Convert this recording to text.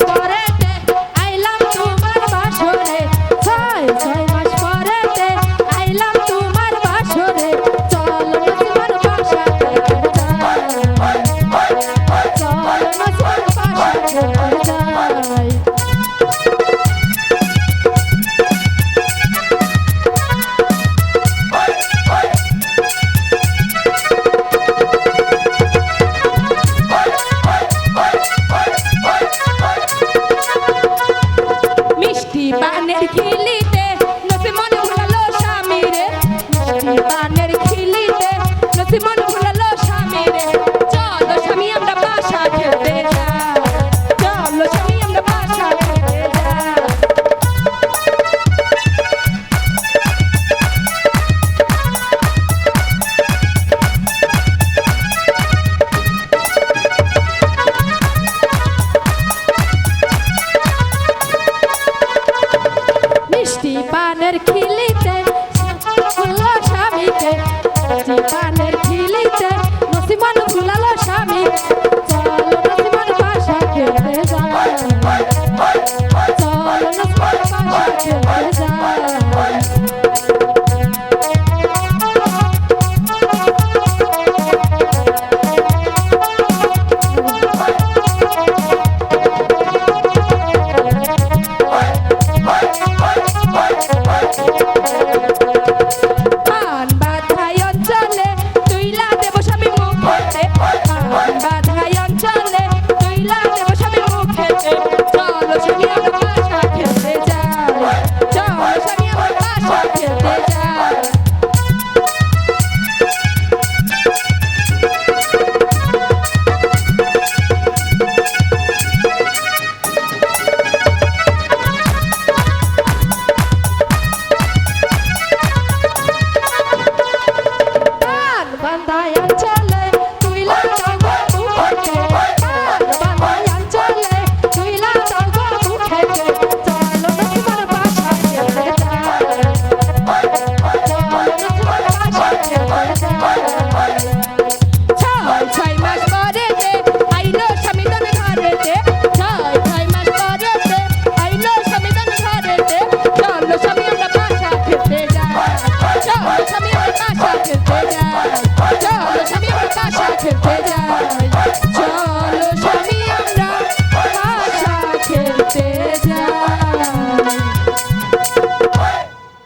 পরে পানের খিলিতে, ফুলল স্বামীতে পানের খিলিতে, নসিমান ফুলালো স্বামী চলো নসিমান বাসা খেলতে যায় চলো নসিমান বাসা খেলতে যায়